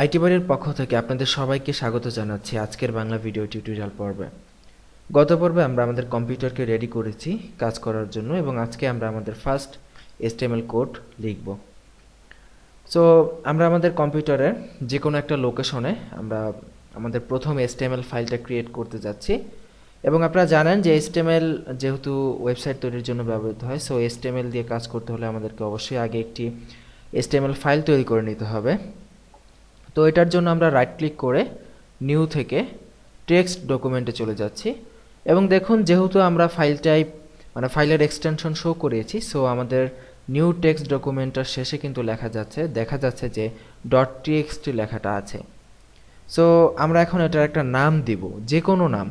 IT বাড়ির পক্ষ থেকে আপনাদের সবাইকে স্বাগত জানাচ্ছি আজকের বাংলা ভিডিও টিউটোরিয়াল পর্বে। গত পর্বে আমরা আমাদের কম্পিউটারকে রেডি করেছি কাজ করার জন্য এবং আজকে আমরা আমাদের ফার্স্ট এসটিএমএল কোড লিখব। সো আমরা আমাদের কম্পিউটারে যে কোনো একটা লোকেশনে আমরা আমাদের প্রথম এসটিএমএল ফাইলটা ক্রিয়েট করতে যাচ্ছি। এবং আপনারা জানেন যে এসটিএমএল যেহেতু ওয়েবসাইট তৈরির জন্য ব্যবহৃত হয় সো এসটিএমএল দিয়ে কাজ করতে হলে আমাদেরকে অবশ্যই আগে একটি এসটিএমএল ফাইল তৈরি করে নিতে হবে। তো এটার জন্য আমরা রাইট ক্লিক করে নিউ থেকে টেক্সট ডকুমেন্টে চলে যাচ্ছি। এবং দেখুন, যেহেতু আমরা ফাইল টাইপ মানে ফাইলের এক্সটেনশন শো করিয়েছি সো আমাদের নিউ টেক্সট ডকুমেন্টটার শেষে কিন্তু লেখা যাচ্ছে, দেখা যাচ্ছে যে. ডট টিএক্সটি লেখাটা আছে। সো আমরা এখন এটার একটা নাম দিব যে কোনো নাম।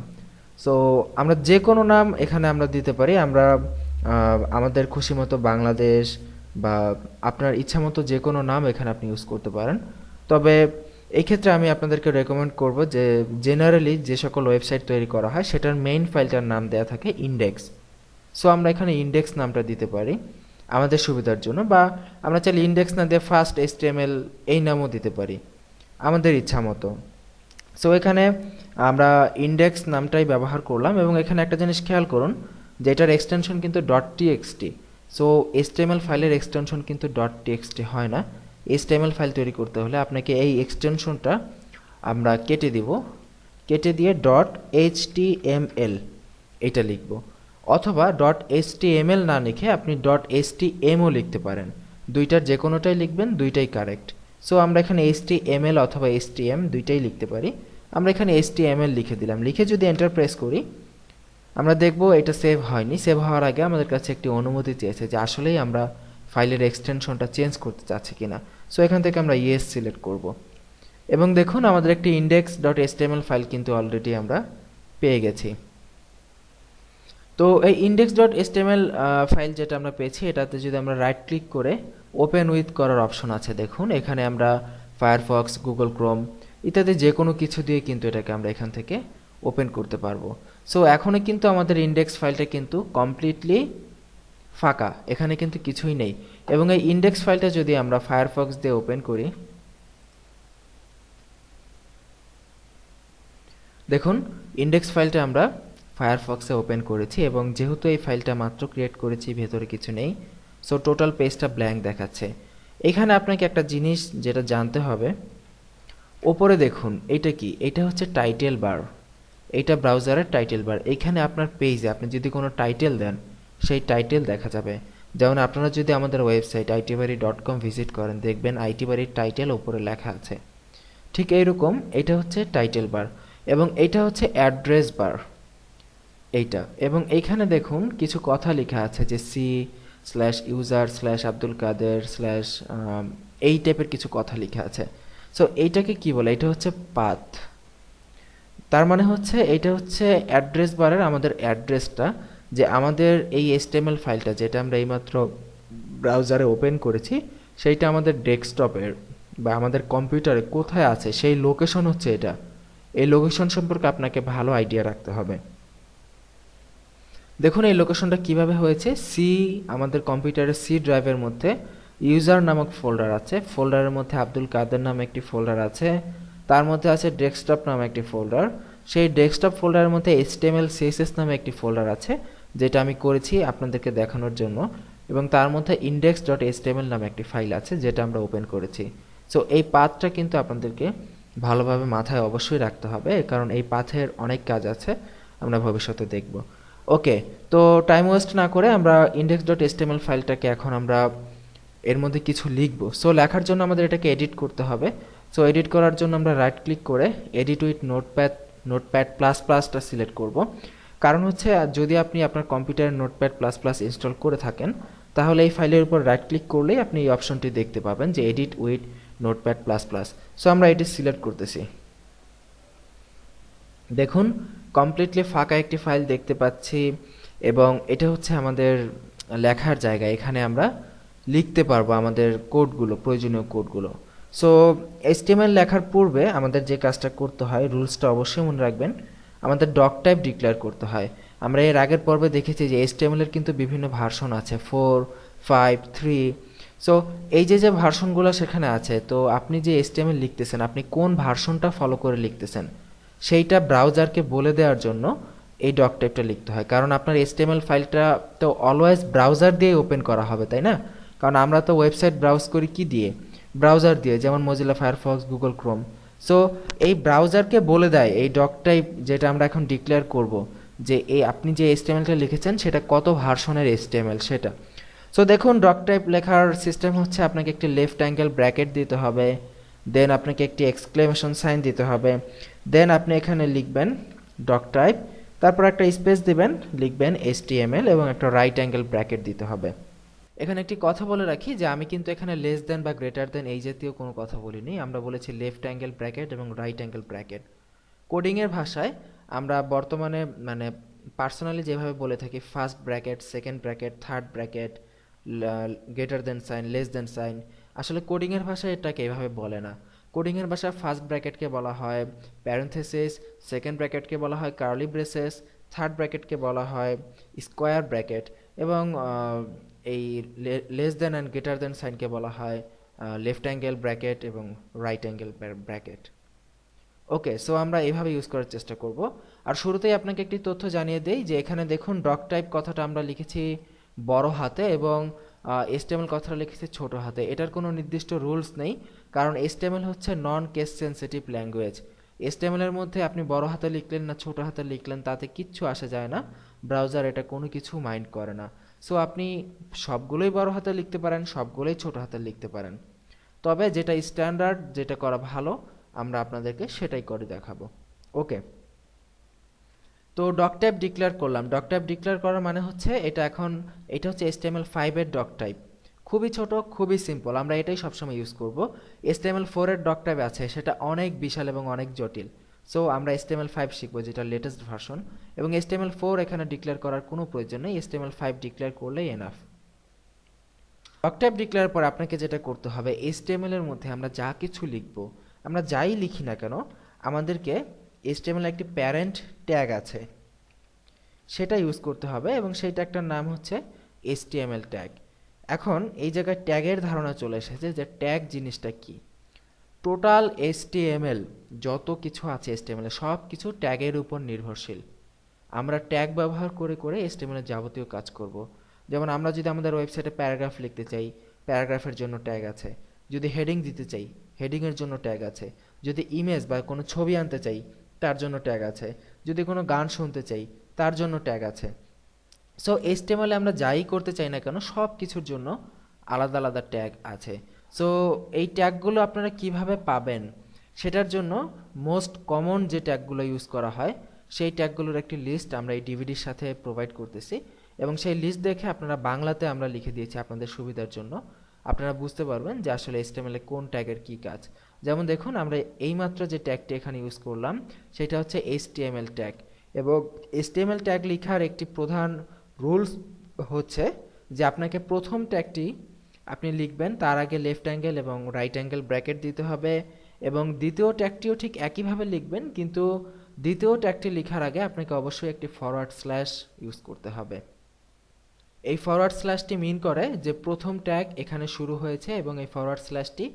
সো আমরা যে কোনো নাম এখানে আমরা দিতে পারি, আমরা আমাদের খুশি মতো বাংলাদেশ বা আপনার ইচ্ছা মতো যে কোনো নাম এখানে আপনি ইউজ করতে পারেন। তবে এই ক্ষেত্রে আমি আপনাদেরকে রেকমেন্ড করব যে জেনারেলি যে সকল ওয়েবসাইট তৈরি করা হয়, সেটার মেইন ফাইলটার নাম দেওয়া থাকে ইন্ডেক্স সো আমরা এখানে ইন্ডেক্স নামটা দিতে পারি আমাদের সুবিধার জন্য বা আমরা চাইলে ইন্ডেক্স না দিয়ে ফার্স্ট এসটিএমএল এই নামও দিতে পারি আমাদের ইচ্ছা মতো। সো এখানে আমরা ইন্ডেক্স নামটাই ব্যবহার করলাম এবং এখানে একটা জিনিস খেয়াল করুন যে এটার এক্সটেনশন কিন্তু ডট টিএক্সটি সো এসটিএমএল ফাইলের এক্সটেনশন কিন্তু ডট টিএক্সটি হয় না। এসটিএমএল ফাইল তৈরি করতে হলে আপনাকে এই এক্সটেনশনটা আমরা কেটে দিব। কেটে দিয়ে ডট এইচটিএমএল এটা লিখব। অথবা ডট এইচটিএমএল না লিখে আপনি ডট এইচটিএমও লিখতে পারেন। দুইটার যে কোনোটাই লিখবেন, দুইটাই কারেক্ট সো আমরা এখানে এইচটিএমএল অথবা এইচটিএম দুইটাই লিখতে পারি। আমরা এখানে এইচটিএমএল লিখে দিলাম। লিখে যদি এন্টার প্রেস করি, আমরা দেখব এটা সেভ হয়নি। সেভ হওয়ার আগে আমাদের কাছে একটি অনুমতি চেয়েছে যে আসলেই আমরা ফাইলের এক্সটেনশনটা চেঞ্জ করতে চাচ্ছি কিনা। সো এখান থেকে আমরা ইয়েস সিলেক্ট করব। এবং দেখুন, আমাদের একটি ইন্ডেক্স ডট এসটিএমএল ফাইল কিন্তু অলরেডি আমরা পেয়ে গেছি। তো, এই ইন্ডেক্স ডট এসটিএমএল ফাইল যেটা আমরা পেয়েছি, এটাতে যদি আমরা রাইট ক্লিক করে ওপেন উইথ করার অপশন আছে, দেখুন, এখানে আমরা ফায়ারফক্স গুগল ক্রোম ইত্যাদি যে কোনো কিছু দিয়ে কিন্তু এটাকে আমরা এখান থেকে ওপেন করতে পারব। সো এখনও কিন্তু আমাদের ইন্ডেক্স ফাইলটা কিন্তু কমপ্লিটলি ফাঁকা। এখানে কিন্তু কিছুই নেই। এবং এই ইন্ডেক্স ফাইলটা যদি আমরা ফায়ারফক্স দিয়ে ওপেন করি, দেখুন ইন্ডেক্স ফাইলটা আমরা ফায়ারফক্সে ওপেন করেছি এবং যেহেতু এই ফাইলটা মাত্র ক্রিয়েট করেছি, ভেতরে কিছু নেই সো টোটাল পেজটা ব্ল্যাঙ্ক দেখাচ্ছে। এখানে আপনাকে একটা জিনিস যেটা জানতে হবে, ওপরে দেখুন, এটা কি? এটা হচ্ছে টাইটেল বার এটা ব্রাউজারের টাইটেল বার এখানে আপনার পেজে আপনি যদি কোনো টাইটেল দেন, সেই টাইটেল দেখা যাবে। যেমন আপনারা যদি আমাদের website ITBari dot com visit করেন, দেখবেন আইটিবাড়ির টাইটেল ওপরে লেখা আছে। ঠিক এইরকম এটা হচ্ছে টাইটেল বার এবং এটা হচ্ছে অ্যাড্রেস বার। এইটা এবং এইখানে দেখুন কিছু কথা লেখা আছে যে C slash user slash Abdul Kader slash এই টাইপের কিছু কথা লেখা আছে। সো এইটাকে কি বলে? এটা হচ্ছে পাথ। তার মানে হচ্ছে এটা হচ্ছে অ্যাড্রেস বারের আমাদের অ্যাড্রেসটা। যে আমাদের এই এসটিএমএল ফাইলটা যেটা আমরা এইমাত্র ব্রাউজারে ওপেন করেছি, সেইটা আমাদের ডেস্কটপের বা আমাদের কম্পিউটারে কোথায় আছে, সেই লোকেশন হচ্ছে এটা। এই লোকেশন সম্পর্কে আপনাকে ভালো আইডিয়া রাখতে হবে। দেখুন এই লোকেশনটা কীভাবে হয়েছে। সি আমাদের কম্পিউটারের সি ড্রাইভের মধ্যে ইউজার নামক ফোল্ডার আছে। ফোল্ডারের মধ্যে আব্দুল কাদের নামে একটি ফোল্ডার আছে। তার মধ্যে আছে ডেস্কটপ নামে একটি ফোল্ডার। সেই ডেস্কটপ ফোল্ডারের মধ্যে এইচটিএমএল সিএসএস নামে একটি ফোল্ডার আছে। যেটা আমি করেছি আপনাদেরকে দেখানোর জন্য। এবং তার মধ্যে ইন্ডেক্স ডট এইচটিএমএল নামে একটি ফাইল আছে, যেটা আমরা ওপেন করেছি। সো এই পাথটা কিন্তু আপনাদেরকে ভালোভাবে মাথায় অবশ্যই রাখতে হবে, কারণ এই পাথের অনেক কাজ আছে, আমরা ভবিষ্যতে দেখব। ওকে তো টাইম ওয়েস্ট না করে আমরা ইন্ডেক্স ডট এসটিএমএল ফাইলটাকে এখন আমরা এর মধ্যে কিছু লিখব। সো লেখার জন্য আমাদের এটাকে এডিট করতে হবে। সো এডিট করার জন্য আমরা রাইট ক্লিক করে edit with notepad notepad plus প্লাসটা সিলেক্ট করব। কারণ হচ্ছে যদি আপনি আপনার কম্পিউটারে নোটপ্যাড প্লাস প্লাস ইনস্টল করে থাকেন, তাহলে এই ফাইলের উপর রাইট ক্লিক করলেই আপনি এই অপশনটি দেখতে পাবেন যে edit with notepad plus plus so আমরা এটি সিলেক্ট করতেছি। দেখুন কমপ্লিটলি ফাঁকা একটি ফাইল দেখতে পাচ্ছি এবং এটা হচ্ছে আমাদের লেখার জায়গা। এখানে আমরা লিখতে পারব আমাদের কোডগুলো প্রয়োজনীয় কোডগুলো সো এসটিএমএল লেখার পূর্বে আমাদের যে কাজটা করতে হয় রুলসটা অবশ্যই মনে রাখবেন। আমাদের ডক টাইপ ডিক্লেয়ার করতে হয়। আমরা এর আগের পর্বে দেখেছি যে এর কিন্তু বিভিন্ন ভার্সন আছে ফোর ফাইভ থ্রি সো এই যে যে ভার্সনগুলো সেখানে আছে, তো আপনি যে এসটিএমএল লিখতেছেন, আপনি কোন ভার্সনটা ফলো করে লিখতেছেন, সেইটা ব্রাউজারকে বলে দেওয়ার জন্য এই ডক টাইপটা লিখতে হয়। কারণ আপনার এসটিএমএল ফাইলটা তো অলওয়েজ ব্রাউজার দিয়ে ওপেন করা হবে, তাই না? কারণ আমরা তো ওয়েবসাইট ব্রাউজ করি কি দিয়ে? ব্রাউজার দিয়ে, যেমন Mozilla Firefox Google Chrome so এই ব্রাউজারকে বলে দেয়, এই ডক টাইপ যেটা আমরা এখন ডিক্লেয়ার করব, যে এই আপনি যে এসটিএমএলটা লিখেছেন, সেটা কত ভার্সনের এসটিএমএল সেটা। সো দেখুন ডক টাইপ লেখার সিস্টেম হচ্ছে আপনাকে একটি লেফট অ্যাঙ্গেল ব্র্যাকেট দিতে হবে দেন আপনাকে একটি এক্সক্লেমেশন সাইন দিতে হবে দেন আপনি এখানে লিখবেন ডক টাইপ তারপর একটা স্পেস দিবেন, লিখবেন এসটিএমএল এবং একটা রাইট অ্যাঙ্গেল ব্র্যাকেট দিতে হবে। এখানে একটি কথা বলে রাখি যে আমি কিন্তু এখানে লেস দেন বা গ্রেটার দেন এই জাতীয় কোনো কথা বলিনি। আমরা বলেছি লেফট অ্যাঙ্গেল ব্র্যাকেট এবং রাইট অ্যাঙ্গেল ব্র্যাকেট কোডিংয়ের ভাষায় আমরা বর্তমানে মানে পার্সোনালি যেভাবে বলে থাকি first bracket second bracket third bracket greater than sign less than sign আসলে কোডিংয়ের ভাষায় এটাকে এভাবে বলে না। কোডিংয়ের ভাষায় ফার্স্ট ব্র্যাকেটকে বলা হয় প্যারেন্থেসিস সেকেন্ড ব্র্যাকেটকে বলা হয় কার্লি ব্রেসেস থার্ড ব্র্যাকেটকে বলা হয় স্কোয়ার ব্র্যাকেট এবং এই less than and greater than সাইনকে বলা হয় লেফট অ্যাঙ্গেল ব্র্যাকেট এবং right angle bracket okay so আমরা এইভাবে ইউজ করার চেষ্টা করব। আর শুরুতেই আপনাকে একটি তথ্য জানিয়ে দেই যে এখানে দেখুন ডক টাইপ কথাটা আমরা লিখেছি বড় হাতে এবং এসটেমেল কথাটা লিখেছি ছোট হাতে। এটার কোনো নির্দিষ্ট রুলস নেই, কারণ এসটেমেল হচ্ছে নন কেস সেন্সিটিভ ল্যাঙ্গুয়েজ এসটেমেলের মধ্যে আপনি বড় হাতে লিখলেন না ছোট হাতে লিখলেন, তাতে কিচ্ছু আসা যায় না। ব্রাউজার এটা কোনো কিছু মাইন্ড করে না। সো আপনি সবগুলোই বড় হাতে লিখতে পারেন, সবগুলোই ছোট হাতে লিখতে পারেন। তবে যেটা স্ট্যান্ডার্ড যেটা করা ভালো, আমরা আপনাদেরকে সেটাই করে দেখাবো। ওকে তো ডক টাইপ ডিক্লেয়ার করলাম। ডক টাইপ ডিক্লেয়ার করার মানে হচ্ছে এটা এখন, এটা হচ্ছে এসটিএমএল ফাইভের ডক টাইপ খুবই ছোট, খুবই সিম্পল আমরা এটাই সবসময় ইউজ করব। এসটিএমএল ফোরের ডক টাইপ আছে। সেটা অনেক বিশাল এবং অনেক জটিল। সো আমরা এসটিএমএল ফাইভ শিখব, যেটা লেটেস্ট ভার্সন এবং এসটিএমএল ফোর এখানে ডিক্লেয়ার করার কোনো প্রয়োজন নেই। এসটিএমএল ফাইভ ডিক্লেয়ার করলেই এনাফ ডক ডিক্লেয়ার পর আপনাকে যেটা করতে হবে এসটিএমএল এর মধ্যে আমরা যা কিছু লিখব, আমরা যাই লিখি না কেন, আমাদেরকে এসটিএমএল একটি প্যারেন্ট ট্যাগ আছে। সেটা ইউজ করতে হবে এবং সেই ট্যাগটার নাম হচ্ছে এসটিএমএল ট্যাগ এখন এই জায়গায় ট্যাগের ধারণা চলে এসেছে যে ট্যাগ জিনিসটা কি। টোটাল এসটিএমএল, যত কিছু আছে এসটিএমএল, সব কিছু ট্যাগের উপর নির্ভরশীল। আমরা ট্যাগ ব্যবহার করে করে এসটিএমএল যাবতীয় কাজ করব। যেমন আমরা যদি আমাদের ওয়েবসাইটে প্যারাগ্রাফ লিখতে চাই, প্যারাগ্রাফের জন্য ট্যাগ আছে। যদি হেডিং দিতে চাই, হেডিংয়ের জন্য ট্যাগ আছে। যদি ইমেজ বা কোনো ছবি আনতে চাই, তার জন্য ট্যাগ আছে। যদি কোনো গান শুনতে চাই, তার জন্য ট্যাগ আছে। সো এসটিএমএলে আমরা যাই করতে চাই না কেন, সব কিছুর জন্য আলাদা আলাদা ট্যাগ আছে। সো এই ট্যাগগুলো আপনারা কীভাবে পাবেন? সেটার জন্য মোস্ট কমন যে ট্যাগগুলো ইউজ করা হয়, সেই ট্যাগগুলোর একটি লিস্ট আমরা এই ডিভিডির সাথে প্রোভাইড করতেছি এবং সেই লিস্ট দেখে আপনারা বাংলাতে আমরা লিখে দিয়েছি আপনাদের সুবিধার জন্য। আপনারা বুঝতে পারবেন যে আসলে এসটিএমএলে কোন ট্যাগের কী কাজ। যেমন দেখুন, আমরা এইমাত্র যে ট্যাগটি এখানে ইউজ করলাম, সেটা হচ্ছে এসটিএমএল ট্যাগ এবং এসটিএমএল ট্যাগ লেখার একটি প্রধান রুলস হচ্ছে যে আপনাকে প্রথম ট্যাগটি আপনি লিখবেন, তার আগে লেফট অ্যাঙ্গেল এবং রাইট অ্যাঙ্গেল ব্র্যাকেট দিতে হবে এবং দ্বিতীয় ট্যাগটিও ঠিক একইভাবে লিখবেন, কিন্তু দ্বিতীয় ট্যাগটি লেখার আগে আপনাকে অবশ্যই একটি ফরওয়ার্ড স্ল্যাশ ইউজ করতে হবে। এই ফরওয়ার্ড স্ল্যাশটি মিন করে যে প্রথম ট্যাগ এখানে শুরু হয়েছে এবং এই ফরওয়ার্ড স্ল্যাশটি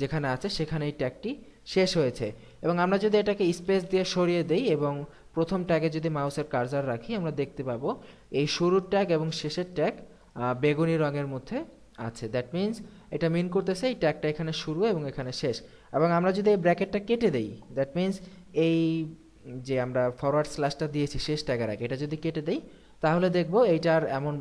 যেখানে আছে সেখানে এই ট্যাগটি শেষ হয়েছে। এবং আমরা যদি এটাকে স্পেস দিয়ে সরিয়ে দেই এবং প্রথম ট্যাগে যদি মাউসের কার্জার রাখি, আমরা দেখতে পাবো এই শুরুর ট্যাগ এবং শেষের ট্যাগ বেগুনি রঙের মধ্যে আছে। দ্যাট মিন্স এটা মিন করতেছে এই ট্যাগটা এখানে শুরু এবং এখানে শেষ। এবং আমরা যদি এই ব্র্যাকেটটা কেটে দেই দ্যাট মিন্স এই যে আমরা ফরওয়ার্ড স্ল্যাশটা দিয়েছি শেষ ট্যাগের আগে, এটা যদি কেটে দেই, তাহলে দেখব এইটার এমন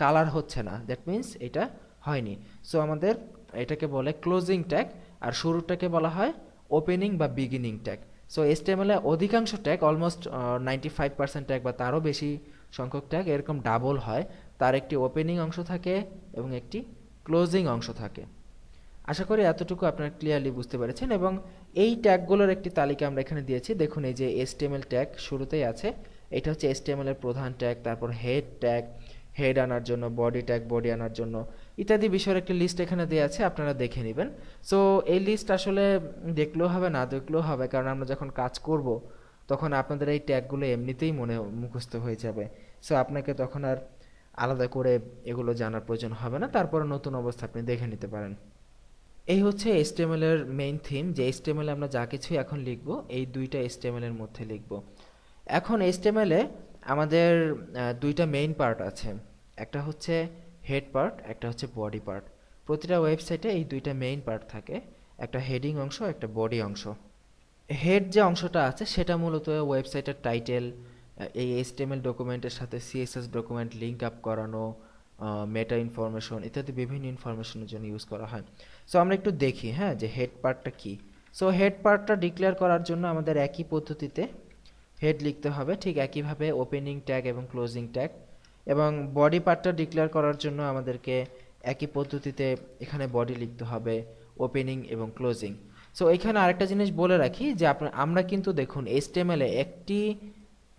কালার হচ্ছে না। দ্যাট মিন্স এটা হয়নি। সো আমাদের এটাকে বলে ক্লোজিং ট্যাগ আর শুরুটাকে বলা হয় ওপেনিং বা বিগিনিং ট্যাগ সো এসটিএমএলে অধিকাংশ tag almost ninety five percent tag বা তারও বেশি সংখ্যক ট্যাগ এরকম ডাবল হয়। তার একটি ওপেনিং অংশ থাকে এবং একটি ক্লোজিং অংশ থাকে। আশা করি এতটুকু আপনারা ক্লিয়ারলি বুঝতে পেরেছেন এবং এই ট্যাগগুলোর একটি তালিকা আমরা এখানে দিয়েছি। দেখুন, এই যে এসটিএমএল ট্যাগ শুরুতেই আছে, এটা হচ্ছে এসটিএমএল এর প্রধান ট্যাগ তারপর হেড ট্যাগ হেড আনার জন্য বডি ট্যাগ বডি আনার জন্য ইত্যাদি বিষয়ের একটি লিস্ট এখানে দেওয়া আছে, আপনারা দেখে নেবেন। সো এই লিস্ট আসলে দেখলেও হবে, না দেখলেও হবে, কারণ আমরা যখন কাজ করব, তখন আপনাদের এই ট্যাগগুলো এমনিতেই মনে মুখস্থ হয়ে যাবে। সো আপনাকে তখন আর আলাদা করে এগুলো জানার প্রয়োজন হবে না। তারপরে নতুন অবস্থা আপনি দেখে নিতে পারেন। এই হচ্ছে এর মেইন থিম যে HTML এ আমরা যা কিছুই এখন লিখব, এই দুইটা এর মধ্যে লিখব। এখন HTML এ আমাদের দুইটা মেইন পার্ট আছে। একটা হচ্ছে হেড পার্ট একটা হচ্ছে বডি পার্ট প্রতিটা ওয়েবসাইটে এই দুইটা মেইন পার্ট থাকে। একটা হেডিং অংশ, একটা বডি অংশ। হেড যে অংশটা আছে, সেটা মূলত ওয়েবসাইটের টাইটেল এই এইচটিএমএল ডকুমেন্টের সাথে সিএসএস ডকুমেন্ট লিঙ্ক আপ করানো মেটা ইনফরমেশন ইত্যাদি বিভিন্ন ইনফরমেশনের জন্য ইউজ করা হয়। সো আমরা একটু দেখি হ্যাঁ যে হেড পার্টটা কী? সো হেড পার্টটা ডিক্লেয়ার করার জন্য আমাদের একই পদ্ধতিতে হেড লিখতে হবে, ঠিক একইভাবে ওপেনিং ট্যাগ এবং ক্লোজিং ট্যাগ এবং বডি পার্টটা ডিক্লেয়ার করার জন্য আমাদেরকে একই পদ্ধতিতে এখানে বডি লিখতে হবে ওপেনিং এবং ক্লোজিং সো এখানে আরেকটা জিনিস বলে রাখি যে আপনার আমরা কিন্তু দেখুন HTML এ একটি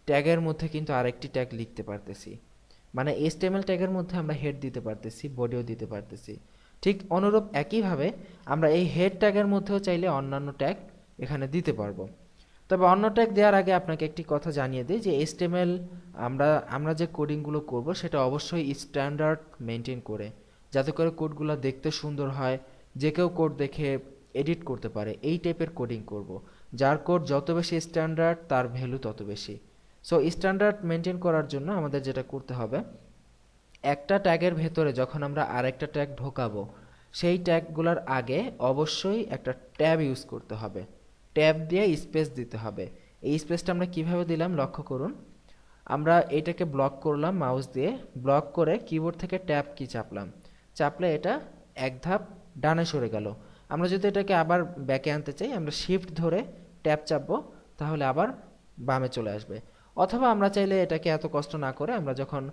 ট্যাগের মধ্যে কিন্তু আরেকটি ট্যাগ লিখতে পারতেছি। মানে HTML ট্যাগের মধ্যে আমরা হেড দিতে পারতেছি বডিও দিতে পারতেছি। ঠিক অনুরূপ একইভাবে আমরা এই হেড ট্যাগের মধ্যেও চাইলে অন্যান্য ট্যাগ এখানে দিতে পারব। তবে অন্য ট্যাগ দেওয়ার আগে আপনাকে একটি কথা জানিয়ে দিই যে HTML আমরা আমরা যে কোডিংগুলো করব সেটা অবশ্যই স্ট্যান্ডার্ড মেনটেন করে। যাতে করে কোডগুলো দেখতে সুন্দর হয়, যে কেউ কোড দেখে এডিট করতে পারে। এই টাইপের কোডিং করব। যার কোড যত বেশি স্ট্যান্ডার্ড তার ভ্যালু তত বেশি। সো স্ট্যান্ডার্ড মেনটেন করার জন্য আমাদের যেটা করতে হবে, একটা ট্যাগের ভেতরে যখন আমরা আরেকটা ট্যাগ ঢোকাবো, সেই ট্যাগগুলোর আগে অবশ্যই একটা ট্যাব ইউজ করতে হবে। ট্যাব দিয়ে স্পেস দিতে হবে। এই স্পেসটা আমরা কীভাবে দিলাম লক্ষ্য করুন। আমরা এটাকে ব্লক করলাম মাউস দিয়ে ব্লক করে কিবোর্ড থেকে ট্যাব কি চাপলাম। চাপলে এটা এক ধাপ ডানে সরে গেল। আমরা যদি এটাকে আবার ব্যাকে আনতে চাই, আমরা শিফট ধরে ট্যাব চাপবো, তাহলে আবার বামে চলে আসবে। অথবা আমরা চাইলে এটাকে এত কষ্ট না করে আমরা যখন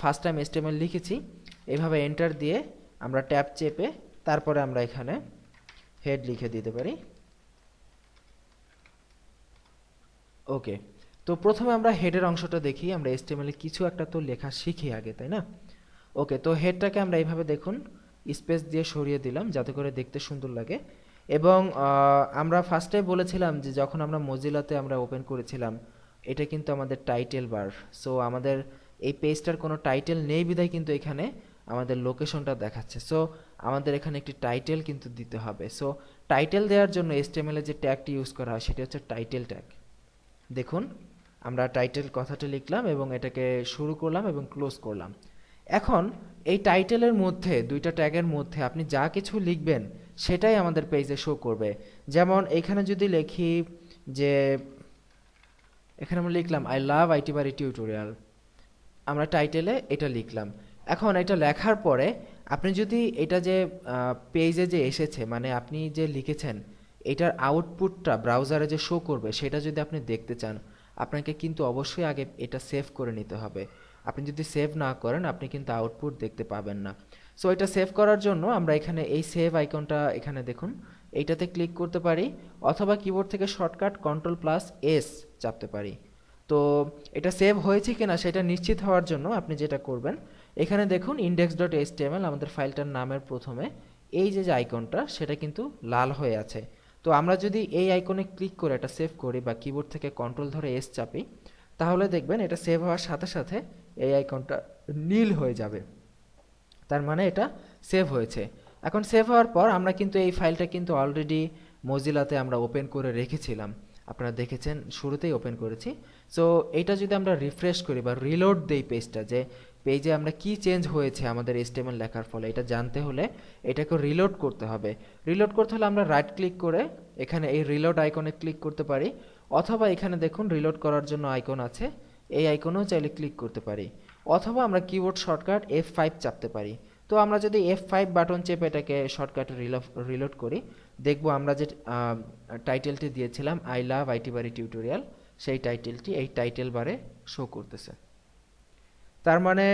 ফার্স্ট টাইম এস্টিমেল লিখেছি এইভাবে এন্টার দিয়ে আমরা ট্যাব চেপে তারপরে আমরা এখানে হেড লিখে দিতে পারি। ওকে তো প্রথমে আমরা হেডের অংশটা দেখি, আমরা এস্টিমেলে কিছু একটা তো লেখা শিখি আগে, তাই না? ওকে তো হেডটাকে আমরা এইভাবে দেখুন স্পেস দিয়ে সরিয়ে দিলাম যাতে করে দেখতে সুন্দর লাগে। এবং আমরা ফার্স্টে বলেছিলাম যে যখন আমরা মজিলাতে আমরা ওপেন করেছিলাম এটা কিন্তু আমাদের টাইটেল বার সো আমাদের এই পেজটার কোনো টাইটেল নেই বিধায় কিন্তু এখানে আমাদের লোকেশনটা দেখাচ্ছে। সো আমাদের এখানে একটি টাইটেল কিন্তু দিতে হবে। সো টাইটেল দেওয়ার জন্য এস্টিমেলে যে ট্যাগটি ইউজ করা হয়, সেটি হচ্ছে টাইটেল ট্যাগ দেখুন, আমরা টাইটেল কথাটা লিখলাম এবং এটাকে শুরু করলাম এবং ক্লোজ করলাম। এখন, এই টাইটেলের মধ্যে, দুইটা ট্যাগের মধ্যে আপনি যা কিছু লিখবেন, সেটাই আমাদের পেজে শো করবে। যেমন, এখানে যদি লিখি যে এখানে আমরা লিখলাম I love IT Bari tutorial আমরা টাইটেলে এটা লিখলাম। এখন এটা লেখার পরে আপনি যদি এটা যে পেজে যে এসেছে মানে আপনি যে লিখেছেন, এটার আউটপুটটা ব্রাউজারে যে শো করবে, সেটা যদি আপনি দেখতে চান, আপনাকে কিন্তু অবশ্যই আগে এটা সেভ করে নিতে হবে। আপনি যদি সেভ না করেন, আপনি কিন্তু আউটপুট দেখতে পাবেন না। সো এটা সেভ করার জন্য আমরা এখানে এই সেভ আইকনটা এখানে দেখুন এইটাতে ক্লিক করতে পারি, অথবা কিবোর্ড থেকে শর্টকাট কন্ট্রোল প্লাস এস চাপতে পারি। তো এটা সেভ হয়েছে কিনা সেটা নিশ্চিত হওয়ার জন্য আপনি যেটা করবেন, এখানে দেখুন ইন্ডেক্স ডট এইচটিএমএল আমাদের ফাইলটার নামের প্রথমে, এই যে যে আইকনটা সেটা কিন্তু লাল হয়ে আছে। তো আমরা যদি এই আইকনে ক্লিক করে এটা সেভ করি বা কিবোর্ড থেকে কন্ট্রোল ধরে এস চাপি, তাহলে দেখবেন এটা সেভ হওয়ার সাথে সাথে এই আইকনটা নীল হয়ে যাবে। তার মানে এটা সেভ হয়েছে। এখন সেভ হওয়ার পর আমরা কিন্তু এই ফাইলটা কিন্তু অলরেডি মজিলাতে আমরা ওপেন করে রেখেছিলাম। আপনারা দেখেছেন, শুরুতেই ওপেন করেছি। সো এইটা যদি আমরা রিফ্রেশ করি বা রিলোড দেই পেজটা যে পেজে আমরা কি চেঞ্জ হয়েছে আমাদের এস্টেমেল লেখার ফলে, এটা জানতে হলে এটাকে রিলোড করতে হবে। রিলোড করতে হলে আমরা রাইট ক্লিক করে এখানে এই রিলোড আইকনে ক্লিক করতে পারি। অথবা এখানে দেখুন রিলোড করার জন্য আইকন আছে। এই আইকনেও চাইলে ক্লিক করতে পারি। অথবা আমরা কিবোর্ড শর্টকাট এফ ফাইভ চাপতে পারি। তো আমরা যদি এফ ফাইভ বাটন চেপে এটাকে শর্টকাটে রিলোড করি, দেখব আমরা যে টাইটেলটি দিয়েছিলাম I love IT Bari tutorial সেই টাইটেলটি এই টাইটেল বারে শো করতেছে। তার মানে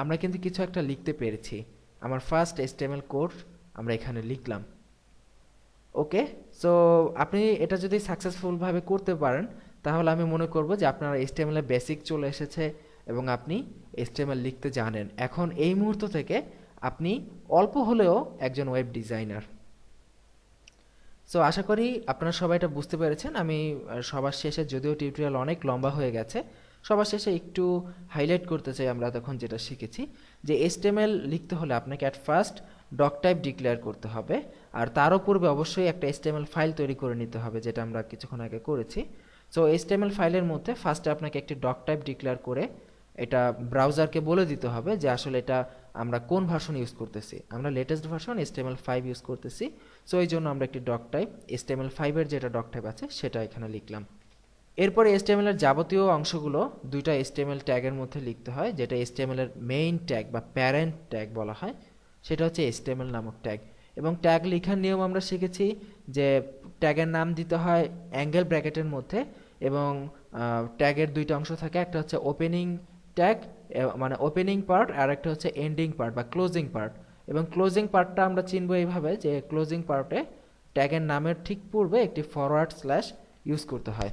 আমরা কিন্তু কিছু একটা লিখতে পেরেছি। আমার ফার্স্ট এস্টেমেল কোড আমরা এখানে লিখলাম। ওকে? সো আপনি এটা যদি সাকসেসফুলভাবে করতে পারেন, তাহলে আমি মনে করব যে আপনার এর বেসিক চলে এসেছে। এবং আপনি HTML লিখতে জানেন। এখন এই মুহূর্ত থেকে আপনি অল্প হলেও একজন ওয়েব ডিজাইনার সো আশা করি আপনারা সবাই এটা বুঝতে পেরেছেন। আমি সবার শেষে যদিও টিউটোরিয়াল অনেক লম্বা হয়ে গেছে, সবার শেষে একটু হাইলাইট করতে চাই আমরা তখন যেটা শিখেছি। যে এসটিএমএল লিখতে হলে আপনাকে at first doc type declare করতে হবে। আর তারও পূর্বে অবশ্যই একটা এসটিএমএল ফাইল তৈরি করে নিতে হবে, যেটা আমরা কিছুক্ষণ আগে করেছি। সো এসটিএমএল ফাইলের মধ্যে ফার্স্টে আপনাকে একটি ডক টাইপ ডিক্লেয়ার করে এটা ব্রাউজারকে বলে দিতে হবে যে আসলে এটা আমরা কোন ভার্সন ইউজ করতেছি। আমরা latest version HTML five use করতেছি। সো এই জন্য আমরা একটি ডক টাইপ এসটিএমএল ফাইভের যেটা ডক টাইপ আছে, সেটা এখানে লিখলাম। এরপরে এসটিএমএল এর যাবতীয় অংশগুলো দুইটা এসটিএমএল ট্যাগের মধ্যে লিখতে হয়, যেটা এসটিএমএল এর মেইন ট্যাগ বা প্যারেন্ট ট্যাগ বলা হয়, সেটা হচ্ছে এসটিএমএল নামক ট্যাগ এবং ট্যাগ লেখার নিয়ম আমরা শিখেছি যে ট্যাগের নাম দিতে হয় অ্যাঙ্গেল ব্র্যাকেটের মধ্যে এবং ট্যাগের দুইটা অংশ থাকে, একটা হচ্ছে ওপেনিং ট্যাগ মানে ওপেনিং পার্ট আর একটা হচ্ছে এন্ডিং পার্ট বা ক্লোজিং পার্ট এবং ক্লোজিং পার্টটা আমরা চিনবো এইভাবে যে ক্লোজিং পার্টে ট্যাগের নামের ঠিক পূর্বে একটি ফরওয়ার্ড স্ল্যাশ ইউজ করতে হয়।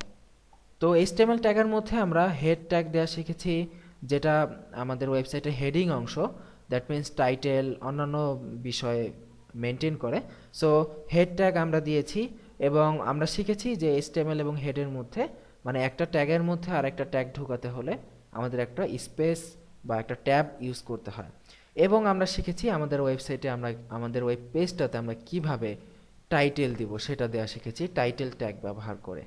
তো এইচটিএমএল ট্যাগের মধ্যে আমরা হেড ট্যাগ দেওয়া শিখেছি, যেটা আমাদের ওয়েবসাইটের হেডিং অংশ। দ্যাট মিন্স টাইটেল অন্যান্য বিষয়ে মেনটেন করে। সো হেড ট্যাগ আমরা দিয়েছি এবং আমরা শিখেছি যে এইচটিএমএল এবং হেডের মধ্যে মানে একটা ট্যাগের মধ্যে আর একটা ট্যাগ ঢোকাতে হলে আমাদের একটা স্পেস বা একটা ট্যাব ইউজ করতে হয়। এবং আমরা শিখেছি আমাদের ওয়েবসাইটে আমরা, আমাদের ওয়েব পেজটাতে আমরা কীভাবে টাইটেল দিব সেটা দেওয়া শিখেছি, টাইটেল ট্যাগ ব্যবহার করে।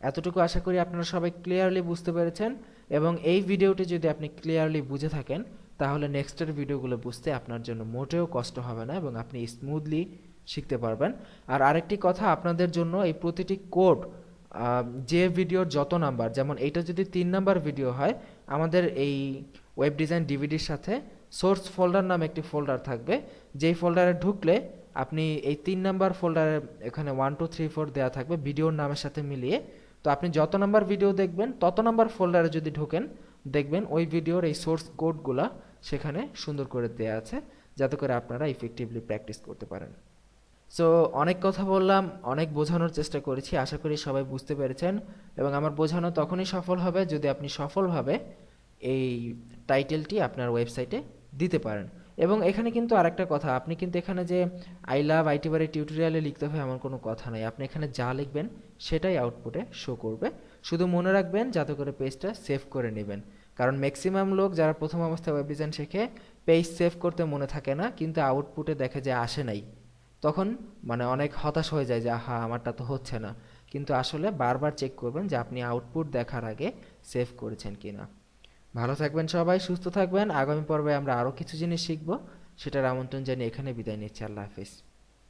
এতটুকু আশা করি আপনারা সবাই ক্লিয়ারলি বুঝতে পেরেছেন এবং এই ভিডিওটি যদি আপনি ক্লিয়ারলি বুঝে থাকেন, তাহলে নেক্সটের ভিডিওগুলো বুঝতে আপনার জন্য মোটেও কষ্ট হবে না এবং আপনি স্মুথলি শিখতে পারবেন। আর আরেকটি কথা, আপনাদের জন্য এই প্রতিটি কোড যে ভিডিওর যত নাম্বার, যেমন এইটা যদি তিন নাম্বার ভিডিও হয়, আমাদের এই ওয়েব ডিজাইন ডিভিডির সাথে সোর্স ফোল্ডার নামে একটি ফোল্ডার থাকবে। যেই ফোল্ডারে ঢুকলে আপনি এই তিন নাম্বার ফোল্ডারে এখানে ওয়ান টু থ্রি ফোর দেওয়া থাকবে ভিডিওর নামের সাথে মিলিয়ে। তো আপনি যত নাম্বার ভিডিও দেখবেন, তত নাম্বার ফোল্ডারে যদি ঢোকেন, দেখবেন ওই ভিডিওর এই সোর্স কোডগুলা সেখানে সুন্দর করে দেওয়া আছে, যাতে করে আপনারা ইফেক্টিভলি প্র্যাকটিস করতে পারেন। সো অনেক কথা বললাম, অনেক বোঝানোর চেষ্টা করেছি, আশা করি সবাই বুঝতে পেরেছেন এবং আমার বোঝানো তখনই সফল হবে যদি আপনি সফলভাবে এই টাইটেলটি আপনার ওয়েবসাইটে দিতে পারেন। এবং এখানে কিন্তু আরেকটা কথা, আপনি কিন্তু এখানে যে আই লাভ আইটি বাড়ি টিউটোরিয়ালে লিখতে হবে এমন কোনো কথা নাই। আপনি এখানে যা লিখবেন সেটাই আউটপুটে শো করবে। শুধু মনে রাখবেন যাতে করে পেজটা সেভ করে নেবেন। কারণ ম্যাক্সিমাম লোক যারা প্রথম অবস্থায় ওয়েব ডিজাইন শেখে পেজ সেভ করতে মনে থাকে না, কিন্তু আউটপুটে দেখে যে আসে নাই। তখন মানে অনেক হতাশ হয়ে যায় যে, আহা, আমারটা তো হচ্ছে না। কিন্তু আসলে বারবার চেক করবেন যে, আপনি আউটপুট দেখার আগে সেভ করেছেন কি না। ভালো থাকবেন সবাই, সুস্থ থাকবেন। আগামী পর্বে আমরা আরও কিছু জিনিস শিখব। সেটার আমন্ত্রণ জানিয়ে এখানে বিদায় নিচ্ছি। আল্লাহ হাফিজ।